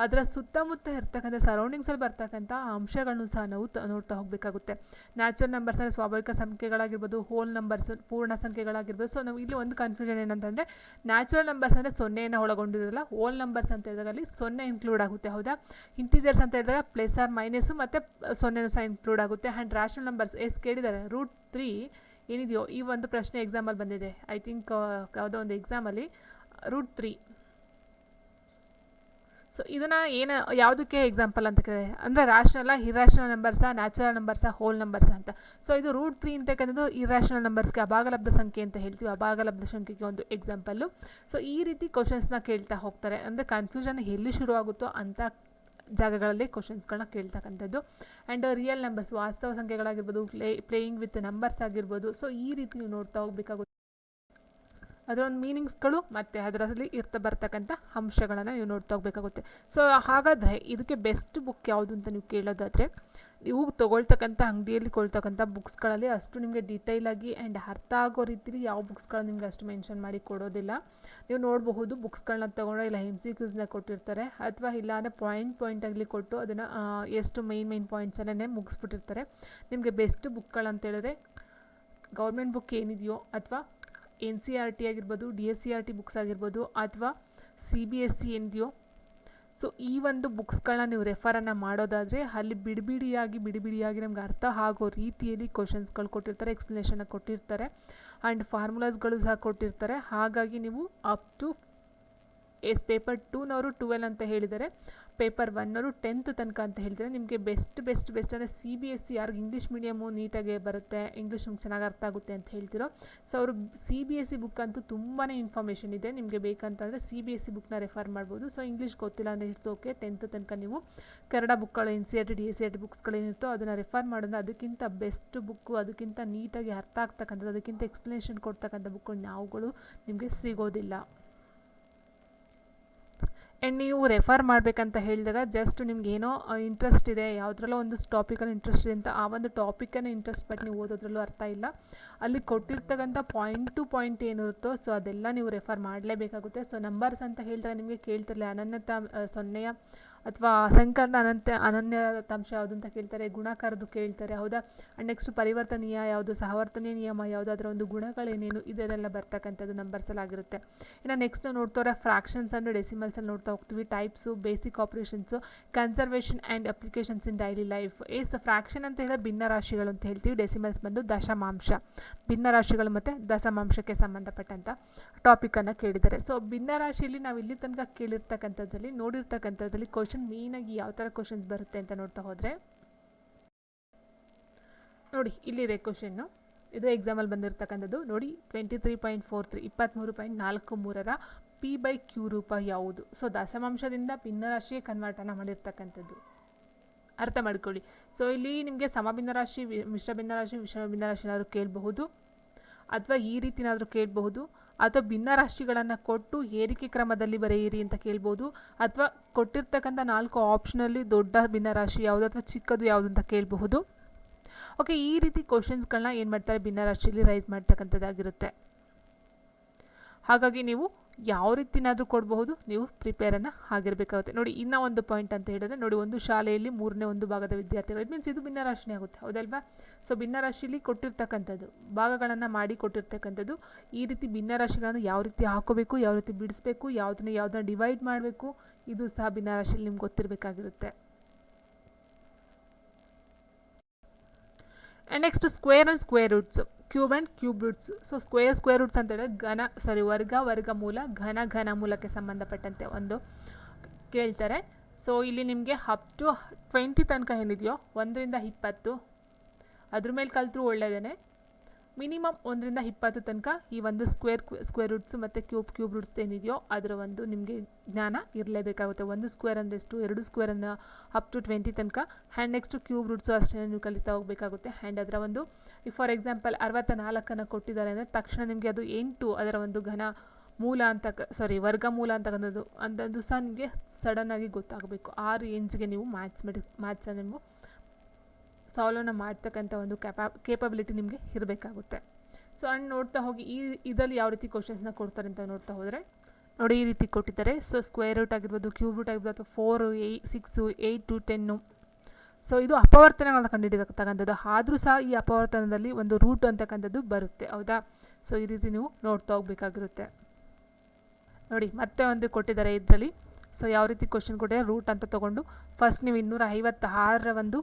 ಅದರ ಸುತ್ತಮುತ್ತ ಇರ್ತಕ್ಕಂಥ ಸರೌಂಡಿಂಗ್ಸಲ್ಲಿ ಬರ್ತಕ್ಕಂಥ ಅಂಶಗಳನ್ನು ಸಹ ನಾವು ನೋಡ್ತಾ ಹೋಗಬೇಕಾಗುತ್ತೆ. ನ್ಯಾಚುರಲ್ ನಂಬರ್ಸ್ ಅಂದರೆ ಸ್ವಾಭಾವಿಕ ಸಂಖ್ಯೆಗಳಾಗಿರ್ಬೋದು ಹೋಲ್ ನಂಬರ್ಸ್ ಪೂರ್ಣ ಸಂಖ್ಯೆಗಳಾಗಿರ್ಬೋದು. ಸೊ ನಾವು ಇಲ್ಲಿ ಒಂದು ಕನ್ಫ್ಯೂಷನ್ ಏನಂತಂದರೆ ನ್ಯಾಚುರಲ್ ನಂಬರ್ಸ್ ಅಂದರೆ ಸೊನ್ನೆಯನ್ನು ಒಳಗೊಂಡಿರೋಲ್ಲ ಹೋಲ್ ನಂಬರ್ಸ್ ಅಂತ ಹೇಳಿದಾಗ ಅಲ್ಲಿ ಸೊನ್ನೆ ಇನ್ಕ್ಲೂಡ್ ಆಗುತ್ತೆ, ಹೌದಾ? ಇಂಟೀಜರ್ಸ್ ಅಂತ ಹೇಳಿದಾಗ ಪ್ಲಸ್ ಆರ್ ಮೈನಸ್ಸು ಮತ್ತು ಸೊನ್ನೆನೂ ಸಹ ಇನ್ಕ್ಲೂಡ್ ಆಗುತ್ತೆ. ಆ್ಯಂಡ್ ರ್ಯಾಷನಲ್ ನಂಬರ್ಸ್ ಎಸ್ ಕೇಳಿದ್ದಾರೆ ರೂಟ್ ತ್ರೀ ಏನಿದೆಯೋ ಈ ಒಂದು ಪ್ರಶ್ನೆ ಎಕ್ಸಾಮಲ್ಲಿ ಬಂದಿದೆ. ಐ ಥಿಂಕ್ ಯಾವುದೋ ಒಂದು ಎಕ್ಸಾಮಲ್ಲಿ ರೂಟ್ ತ್ರೀ ಸೊ ಇದನ್ನು ಏನು, ಯಾವುದಕ್ಕೆ ಎಕ್ಸಾಂಪಲ್ ಅಂತ ಕೇಳಿದೆ? ಅಂದರೆ ರ್ಯಾಷನಲ್ಲ irrational numbers natural numbers whole numbers ಅಂತ. ಸೊ ಇದು ರೂಟ್ ತ್ರೀ ಅಂತಕ್ಕಂಥದ್ದು ಇರ್ಯಾಷನಲ್ ನಂಬರ್ಸ್ಗೆ ಅಭಾಗಲಬ್ಧ ಸಂಖ್ಯೆ ಅಂತ ಹೇಳ್ತೀವಿ. ಅಭಾಗಲಬ್ಧ ಸಂಖ್ಯೆಗೆ ಒಂದು ಎಕ್ಸಾಂಪಲ್ಲು ಸೊ ಈ ರೀತಿ ಕ್ವಶನ್ಸ್ನ ಕೇಳ್ತಾ ಹೋಗ್ತಾರೆ. ಅಂದರೆ ಕನ್ಫ್ಯೂಷನ್ ಎಲ್ಲಿ ಶುರುವಾಗುತ್ತೋ ಅಂಥ ಜಾಗಗಳಲ್ಲಿ ಕ್ವಶನ್ಸ್ಗಳನ್ನ ಕೇಳ್ತಕ್ಕಂಥದ್ದು. ಆ್ಯಂಡ್ ರಿಯಲ್ ನಂಬರ್ಸ್ ವಾಸ್ತವ ಸಂಖ್ಯೆಗಳಾಗಿರ್ಬೋದು ಪ್ಲೇ ಪ್ಲೇಯಿಂಗ್ ವಿತ್ ನಂಬರ್ಸ್ ಆಗಿರ್ಬೋದು. ಸೊ ಈ ರೀತಿ ನೀವು ನೋಡ್ತಾ ಹೋಗ್ಬೇಕಾಗುತ್ತೆ. ಅದರ ಒಂದು ಮೀನಿಂಗ್ಸ್ಗಳು ಮತ್ತು ಅದರಲ್ಲಿ ಇರ್ತಾ ಬರ್ತಕ್ಕಂಥ ಅಂಶಗಳನ್ನು ನೀವು ನೋಡ್ತಾ ಹೋಗ್ಬೇಕಾಗುತ್ತೆ. ಸೊ ಹಾಗಾದರೆ ಇದಕ್ಕೆ ಬೆಸ್ಟ್ ಬುಕ್ ಯಾವುದು ಅಂತ ನೀವು ಕೇಳೋದಾದರೆ ನೀವು ತೊಗೊಳ್ತಕ್ಕಂಥ ಅಂಗಡಿಯಲ್ಲಿ ಕೊಳ್ತಕ್ಕಂಥ ಬುಕ್ಸ್ಗಳಲ್ಲಿ ಅಷ್ಟು ನಿಮಗೆ ಡೀಟೈಲಾಗಿ ಆ್ಯಂಡ್ ಅರ್ಥ ಆಗೋ ರೀತಿಲಿ ಯಾವ ಬುಕ್ಸ್ಗಳು ನಿಮ್ಗೆ ಅಷ್ಟು ಮೆನ್ಷನ್ ಮಾಡಿ ಕೊಡೋದಿಲ್ಲ. ನೀವು ನೋಡಬಹುದು ಬುಕ್ಸ್ಗಳನ್ನ ತೊಗೊಂಡ್ರೆ ಇಲ್ಲ ಎಂ ಸಿ ಕ್ಯೂಸ್ನ ಕೊಟ್ಟಿರ್ತಾರೆ ಅಥವಾ ಇಲ್ಲ ಅಂದರೆ ಪಾಯಿಂಟ್ ಪಾಯಿಂಟ್ ಆಗಲಿ ಕೊಟ್ಟು ಅದನ್ನು ಎಷ್ಟು ಮೈನ್ ಮೈನ್ ಪಾಯಿಂಟ್ಸಲ್ಲೇ ಮುಗಿಸ್ಬಿಟ್ಟಿರ್ತಾರೆ. ನಿಮಗೆ ಬೆಸ್ಟ್ ಬುಕ್ಗಳಂತೇಳಿದ್ರೆ ಗೌರ್ಮೆಂಟ್ ಬುಕ್ ಏನಿದೆಯೋ ಅಥವಾ ಎನ್ ಸಿ ಆರ್ ಟಿ ಆಗಿರ್ಬೋದು D S C R T books ಆಗಿರ್ಬೋದು ಅಥವಾ ಸಿ ಬಿ ಎಸ್ ಸಿ ಏನಿದೆಯೋ ಸೊ ಈ ಒಂದು ಬುಕ್ಸ್ಗಳನ್ನ ನೀವು ರೆಫರನ್ನು ಮಾಡೋದಾದರೆ ಅಲ್ಲಿ ಬಿಡಿಬಿಡಿಯಾಗಿ ಬಿಡಿಬಿಡಿಯಾಗಿ ಬಿಡಿ ಬಿಡಿಯಾಗಿ ನಮ್ಗೆ ಅರ್ಥ ಆಗೋ ರೀತಿಯಲ್ಲಿ ಕ್ವಶನ್ಸ್ಗಳು ಕೊಟ್ಟಿರ್ತಾರೆ ಎಕ್ಸ್ಪ್ಲನೇಷನ್ನ ಕೊಟ್ಟಿರ್ತಾರೆ ಆ್ಯಂಡ್ ಫಾರ್ಮುಲಾಸ್ಗಳು ಸಹ ಕೊಟ್ಟಿರ್ತಾರೆ. ಹಾಗಾಗಿ ನೀವು ಅಪ್ ಟು ಎಸ್ ಪೇಪರ್ ಟೂನವರು ಟ್ವೆಲ್ ಅಂತ ಹೇಳಿದರೆ ಪೇಪರ್ ಒನ್ನವರು ಟೆಂತ್ ತನಕ ಅಂತ ಹೇಳ್ತಾರೆ ನಿಮಗೆ ಬೆಸ್ಟ್ ಬೆಸ್ಟ್ ಬೆಸ್ಟ್ ಅಂದರೆ ಸಿ ಬಿ ಎಸ್ ಸಿ ಯಾರಿಗೆ ಇಂಗ್ಲೀಷ್ ಮೀಡಿಯಮು ನೀಟಾಗಿ ಬರುತ್ತೆ ಇಂಗ್ಲೀಷ್ ನಿಮ್ಗೆ ಚೆನ್ನಾಗಿ ಅರ್ಥ ಆಗುತ್ತೆ ಅಂತ ಹೇಳ್ತಿರೋ ಸೊ ಅವರು C B S C book ಅಂತೂ ತುಂಬಾ ಇನ್ಫಾರ್ಮೇಷನ್ ಇದೆ. ನಿಮಗೆ ಬೇಕಂತಂದರೆ ಸಿ ಬಿ ಎಸ್ ಸಿ ಬುಕ್ನ ರೆಫರ್ ಮಾಡ್ಬೋದು. ಸೊ ಇಂಗ್ಲೀಷ್ ಗೊತ್ತಿಲ್ಲ ಅಂದರೆ ಇಟ್ಸ್ ಓಕೆ ಟೆಂತ್ ತನಕ ನೀವು ಕನ್ನಡ ಬುಕ್ಗಳು N C R T D S C R T ಬುಕ್ಸ್ಗಳೇನಿರುತ್ತೋ ಅದನ್ನು ರೆಫರ್ ಮಾಡೋದು ಅದಕ್ಕಿಂತ ಬೆಸ್ಟ್ ಬುಕ್ಕು ಅದಕ್ಕಿಂತ ನೀಟಾಗಿ ಅರ್ಥ ಆಗ್ತಕ್ಕಂಥದ್ದು, ಅದಕ್ಕಿಂತ ಎಕ್ಸ್ಪ್ಲನೇಷನ್ ಕೊಡ್ತಕ್ಕಂಥ ಬುಕ್ಗಳು ಯಾವುಗಳು ನಿಮಗೆ ಸಿಗೋದಿಲ್ಲ. ಆ್ಯಂಡ್ ನೀವು ರೆಫರ್ ಮಾಡಬೇಕಂತ ಹೇಳಿದಾಗ ಜಸ್ಟ್ ನಿಮ್ಗೆ ಏನೋ ಇಂಟ್ರೆಸ್ಟ್ ಇದೆ, ಯಾವುದ್ರಲ್ಲೋ ಒಂದು ಟಾಪಿಕಲ್ಲಿ ಇಂಟ್ರೆಸ್ಟ್ ಇದೆ ಅಂತ ಆ ಒಂದು ಟಾಪಿಕನ್ನು ಇಂಟ್ರೆಸ್ಟ್ ಪಟ್ಟು ನೀವು ಓದೋದ್ರಲ್ಲೂ ಅರ್ಥ ಇಲ್ಲ. ಅಲ್ಲಿ ಕೊಟ್ಟಿರ್ತಕ್ಕಂಥ ಪಾಯಿಂಟ್ ಟು ಪಾಯಿಂಟ್ ಏನಿರುತ್ತೋ ಸೊ ಅದೆಲ್ಲ ನೀವು ರೆಫರ್ ಮಾಡಲೇಬೇಕಾಗುತ್ತೆ. ಸೊ ನಂಬರ್ಸ್ ಅಂತ ಹೇಳಿದಾಗ ನಿಮಗೆ ಕೇಳ್ತಿರಲಿಲ್ಲ. ಅನನ್ಯತ ಸೊನ್ನೆಯ ಅಥವಾ ಸಂಕರ್ನ ಅನಂತ ಅನನ್ಯತಾಂಶ ಯಾವುದು ಅಂತ ಕೇಳ್ತಾರೆ, ಗುಣಾಕಾರದ್ದು ಕೇಳ್ತಾರೆ, ಹೌದಾ? ಆ್ಯಂಡ್ ನೆಕ್ಸ್ಟ್ ಪರಿವರ್ತನೀಯ ಯಾವುದು, ಸಹವರ್ತನೀಯ ನಿಯಮ ಯಾವುದು ಅದರ ಒಂದು ಗುಣಗಳೇನೇನು, ಇದೆಲ್ಲ ಬರ್ತಕ್ಕಂಥದ್ದು ನಂಬರ್ಸಲ್ಲಿ ಆಗಿರುತ್ತೆ. ಇನ್ನು ನೆಕ್ಸ್ಟ್ ನೋಡ್ತವ್ರೆ ಫ್ರಾಕ್ಷನ್ಸ್ ಆ್ಯಂಡ್ ಡೆಸಿಮಲ್ಸಲ್ಲಿ ನೋಡ್ತಾ ಹೋಗ್ತೀವಿ types basic operations conservation and applications in daily life as fraction ಅಂತ ಹೇಳಿದ್ರೆ ಭಿನ್ನ ರಾಶಿಗಳು ಅಂತ ಹೇಳ್ತೀವಿ ಡೆಸಿಮಲ್ಸ್ ಬಂದು ದಶಮಾಂಶ. ಭಿನ್ನ ರಾಶಿಗಳು ಮತ್ತು ದಶಮಾಂಶಕ್ಕೆ ಸಂಬಂಧಪಟ್ಟಂಥ ಟಾಪಿಕನ್ನು ಕೇಳಿದ್ದಾರೆ. ಸೊ ಭಿನ್ನ ರಾಶಿಯಲ್ಲಿ ನಾವು ಇಲ್ಲಿ ತನಕ ಕೇಳಿರ್ತಕ್ಕಂಥದ್ರಲ್ಲಿ, ನೋಡಿರ್ತಕ್ಕಂಥದ್ರಲ್ಲಿ ಕ್ವಶನ್ ಮೇಯ್ನಾಗಿ ಯಾವ ಥರ ಕ್ವಶನ್ಸ್ ಬರುತ್ತೆ ಅಂತ ನೋಡ್ತಾ ಹೋದರೆ, ನೋಡಿ ಇಲ್ಲಿದೆ ಕ್ವಶನ್ನು ಇದು ಎಕ್ಸಾಮಲ್ಲಿ ಬಂದಿರತಕ್ಕಂಥದ್ದು. ನೋಡಿ twenty three point four three ಇಪ್ಪತ್ತ್ಮೂರು ಪಾಯಿಂಟ್ ನಾಲ್ಕು ಮೂರರ ಪಿ ಬೈ ಕ್ಯೂ ರೂಪ ಯಾವುದು? ಸೊ ದಶಮಾಂಶದಿಂದ ಭಿನ್ನರಾಶಿಗೆ ಕನ್ವರ್ಟನ್ನು ಮಾಡಿರ್ತಕ್ಕಂಥದ್ದು. ಅರ್ಥ ಮಾಡ್ಕೊಳ್ಳಿ. ಸೊ ಇಲ್ಲಿ ನಿಮಗೆ ಸಮಭಿನ್ನ ರಾಶಿ ಮಿಶ್ರ ಭಿನ್ನರಾಶಿ, ವಿಷಮ ಭಿನ್ನರಾಶಿ ಏನಾದರೂ ಕೇಳಬಹುದು? ಅಥವಾ ಈ ರೀತಿನಾದರೂ ಕೇಳಬಹುದು? ಅಥವಾ ಭಿನ್ನ ರಾಶಿಗಳನ್ನು ಕೊಟ್ಟು ಏರಿಕೆ ಕ್ರಮದಲ್ಲಿ ಬರೆಯಿರಿ ಅಂತ ಕೇಳ್ಬೋದು. ಅಥವಾ ಕೊಟ್ಟಿರ್ತಕ್ಕಂಥ ನಾಲ್ಕು ಆಪ್ಷನಲ್ಲಿ ದೊಡ್ಡ ಭಿನ್ನ ರಾಶಿ ಯಾವುದು ಅಥವಾ ಚಿಕ್ಕದು ಯಾವುದು ಅಂತ ಕೇಳಬಹುದು. ಓಕೆ ಈ ರೀತಿ ಕ್ವಶನ್ಸ್ಗಳನ್ನ ಏನು ಮಾಡ್ತಾರೆ? ಭಿನ್ನ ರಾಶಿಯಲ್ಲಿ ರೈಸ್ ಮಾಡ್ತಕ್ಕಂಥದ್ದಾಗಿರುತ್ತೆ. ಹಾಗಾಗಿ ನೀವು ಯಾವ ರೀತಿನಾದರೂ ಕೊಡಬಹುದು. ನೀವು ಪ್ರಿಪೇರನ್ನು ಆಗಿರಬೇಕಾಗುತ್ತೆ ನೋಡಿ, ಇನ್ನೂ ಒಂದು ಪಾಯಿಂಟ್ ಅಂತ ಹೇಳಿದ್ರೆ, ನೋಡಿ, ಒಂದು ಶಾಲೆಯಲ್ಲಿ ಮೂರನೇ ಒಂದು ಭಾಗದ ವಿದ್ಯಾರ್ಥಿಗಳು. ಇಟ್ ಮೀನ್ಸ್ ಇದು ಭಿನ್ನರಾಶಿನೇ ಆಗುತ್ತೆ. ಹೌದಲ್ವಾ? ಸೊ ಭಿನ್ನ ರಾಶಿಯಲ್ಲಿ ಕೊಟ್ಟಿರ್ತಕ್ಕಂಥದ್ದು, ಭಾಗಗಳನ್ನು ಮಾಡಿ ಕೊಟ್ಟಿರ್ತಕ್ಕಂಥದ್ದು, ಈ ರೀತಿ ಭಿನ್ನರಾಶಿಗಳನ್ನು ಯಾವ ರೀತಿ ಹಾಕೋಬೇಕು, ಯಾವ ರೀತಿ ಬಿಡಿಸ್ಬೇಕು, ಯಾವುದನ್ನ ಯಾವುದನ್ನ ಡಿವೈಡ್ ಮಾಡಬೇಕು, ಇದು ಸಹ ಭಿನ್ನರಾಶಿಯಲ್ಲಿ ನಿಮ್ಗೆ ಗೊತ್ತಿರಬೇಕಾಗಿರುತ್ತೆ. And next square and square roots cube and cube roots. So square square roots ಅಂತ ಹೇಳಿದ್ರೆ ಘನ ಸಾರಿ ವರ್ಗ ವರ್ಗ ಮೂಲ ಘನ ಘನ ಮೂಲಕ್ಕೆ ಸಂಬಂಧಪಟ್ಟಂತೆ ಒಂದು ಕೇಳ್ತಾರೆ. ಸೊ ಇಲ್ಲಿ ನಿಮಗೆ ಅಪ್ ಟು ಟ್ವೆಂಟಿ ತನಕ ಏನಿದೆಯೋ, ಒಂದರಿಂದ ಇಪ್ಪತ್ತು, ಅದ್ರ ಮೇಲೆ ಕಲ್ತರೂ ಒಳ್ಳೆಯದೇ ಮಿನಿಮಮ್ ಒಂದರಿಂದ ಇಪ್ಪತ್ತು ತನಕ ಈ ಒಂದು ಸ್ಕ್ವೇರ್ ಸ್ಕ್ವೇರ್ ರೂಟ್ಸ್ ಮತ್ತು ಕ್ಯೂಬ್ ಕ್ಯೂಬ್ ರೂಟ್ಸ್ ಏನಿದೆಯೋ ಅದರ ಒಂದು ನಿಮಗೆ ಜ್ಞಾನ ಇರಲೇಬೇಕಾಗುತ್ತೆ. ಒಂದು ಸ್ಕ್ವೇರ್ ಅಂದರೆ ಎಷ್ಟು? ಎರಡು ಸ್ಕ್ವೇರನ್ನು ಅಪ್ ಟು ಟ್ವೆಂಟಿ ತನಕ. ಆ್ಯಂಡ್ ನೆಕ್ಸ್ಟ್ ಕ್ಯೂಬ್ ರೂಟ್ಸು ಅಷ್ಟೇ ನೀವು ಕಲಿತಾ ಹೋಗಬೇಕಾಗುತ್ತೆ. ಆ್ಯಂಡ್ ಅದರ ಒಂದು ಫಾರ್ ಎಕ್ಸಾಂಪಲ್ ಅರವತ್ತ ನಾಲ್ಕನ್ನು ಕೊಟ್ಟಿದ್ದಾರೆ ಅಂದರೆ ತಕ್ಷಣ ನಿಮಗೆ ಅದು ಎಂಟು ಅದರ ಒಂದು ಘನ ಮೂಲ ಅಂತ ಸಾರಿ ವರ್ಗಮೂಲ ಅಂತಕ್ಕಂಥದ್ದು ಅಂತದ್ದು ಸಹ ನಿಮಗೆ ಸಡನ್ನಾಗಿ ಗೊತ್ತಾಗಬೇಕು. ಆ ರೇಂಜ್ಗೆ ನೀವು ಮ್ಯಾಥ್ಸ್ ಮ್ಯಾಥ್ಸನ್ನು ನೀವು ಸಾಲ್ವನ್ನ ಮಾಡ್ತಕ್ಕಂಥ ಒಂದು ಕ್ಯಾಪಾ ಕೇಪಬಿಲಿಟಿ ನಿಮಗೆ ಇರಬೇಕಾಗುತ್ತೆ. ಸೊ ಅಣ್ಣ ನೋಡ್ತಾ ಹೋಗಿ, ಈ ಇದರಲ್ಲಿ ಯಾವ ರೀತಿ ಕ್ವಶನ್ಸ್ನ ಕೊಡ್ತಾರೆ ಅಂತ ನೋಡ್ತಾ ಹೋದರೆ, ನೋಡಿ ಈ ರೀತಿ ಕೊಟ್ಟಿದ್ದಾರೆ. ಸೊ ಸ್ಕ್ವೇರ್ ರೂಟ್ ಆಗಿರ್ಬೋದು ಕ್ಯೂಬ್ ರೂಟ್ ಆಗಿರ್ಬೋದು, ಅಥವಾ ಫೋರು ಏಯ್ six eight two ten so ಇದು ಅಪವರ್ತನಗಳನ್ನ ಕಂಡುಹಿಡಿಯತಕ್ಕಂಥದ್ದು. ಆದರೂ ಸಹ ಈ ಅಪವರ್ತನದಲ್ಲಿ ಒಂದು ರೂಟ್ ಅಂತಕ್ಕಂಥದ್ದು ಬರುತ್ತೆ. ಹೌದಾ? ಸೊ ಈ ರೀತಿ ನೀವು ನೋಡ್ತಾ ಹೋಗಬೇಕಾಗಿರುತ್ತೆ. ನೋಡಿ, ಮತ್ತೆ ಒಂದು ಕೊಟ್ಟಿದ್ದಾರೆ ಇದರಲ್ಲಿ. ಸೊ ಯಾವ ರೀತಿ ಕ್ವಶನ್ ಕೊಟ್ಟಿದ್ದಾರೆ? ರೂಟ್ ಅಂತ ತೊಗೊಂಡು ಫಸ್ಟ್ ನೀವು ಇನ್ನೂರ ಐವತ್ತಾರರ ಒಂದು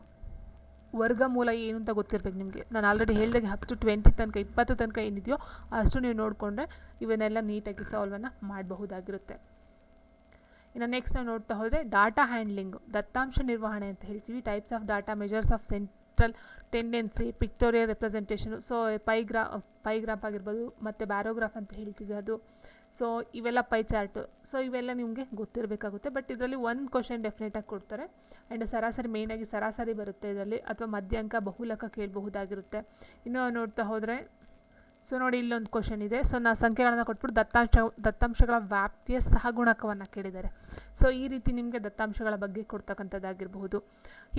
ವರ್ಗಮೂಲ ಏನು ಅಂತ ಗೊತ್ತಿರಬೇಕು ನಿಮಗೆ. ನಾನು ಆಲ್ರೆಡಿ ಹೇಳಿದಾಗೆ ಹತ್ತು ಟ್ವೆಂಟಿ ತನಕ, ಇಪ್ಪತ್ತು ತನಕ ಏನಿದೆಯೋ ಅಷ್ಟು ನೀವು ನೋಡಿಕೊಂಡ್ರೆ ಇವನ್ನೆಲ್ಲ ನೀಟಾಗಿ ಸಾಲ್ವನ್ನು ಮಾಡಬಹುದಾಗಿರುತ್ತೆ. ಇನ್ನು ನೆಕ್ಸ್ಟ್ ನಾವು ನೋಡ್ತಾ ಹೋದರೆ ಡಾಟಾ ಹ್ಯಾಂಡ್ಲಿಂಗು ದತ್ತಾಂಶ ನಿರ್ವಹಣೆ ಅಂತ ಹೇಳ್ತೀವಿ. Types of data measures of central tendency pictorial representation so ಪೈಗ್ರಾ pie graph ಆಗಿರ್ಬೋದು, ಮತ್ತು ಬ್ಯಾರೋಗ್ರಾಫ್ ಅಂತ ಹೇಳ್ತೀವಿ ಅದು. ಸೊ ಇವೆಲ್ಲ ಪೈ ಚಾರ್ಟು ಸೊ ಇವೆಲ್ಲ ನಿಮಗೆ ಗೊತ್ತಿರಬೇಕಾಗುತ್ತೆ. ಬಟ್ ಇದರಲ್ಲಿ ಒಂದು ಕ್ವಶನ್ ಡೆಫಿನೆಟಾಗಿ ಕೊಡ್ತಾರೆ. ಆ್ಯಂಡ್ ಸರಾಸರಿ ಮೇಯ್ನಾಗಿ ಸರಾಸರಿ ಬರುತ್ತೆ ಇದರಲ್ಲಿ. ಅಥವಾ ಮಧ್ಯಾಂಕ, ಬಹುಲಕ ಕೇಳಬಹುದಾಗಿರುತ್ತೆ. ಇನ್ನು ನೋಡ್ತಾ ಹೋದರೆ ಸೊ ನೋಡಿ ಇಲ್ಲೊಂದು ಕ್ವಶನ್ ಇದೆ. ಸೊ ನಾ ಸಂಖ್ಯೆಗಳನ್ನು ಕೊಟ್ಬಿಟ್ಟು ದತ್ತಾಂಶ, ದತ್ತಾಂಶಗಳ ವ್ಯಾಪ್ತಿಯ ಸಹಗುಣಕವನ್ನು ಕೇಳಿದ್ದಾರೆ. ಸೊ ಈ ರೀತಿ ನಿಮಗೆ ದತ್ತಾಂಶಗಳ ಬಗ್ಗೆ ಕೊಡ್ತಕ್ಕಂಥದ್ದಾಗಿರಬಹುದು.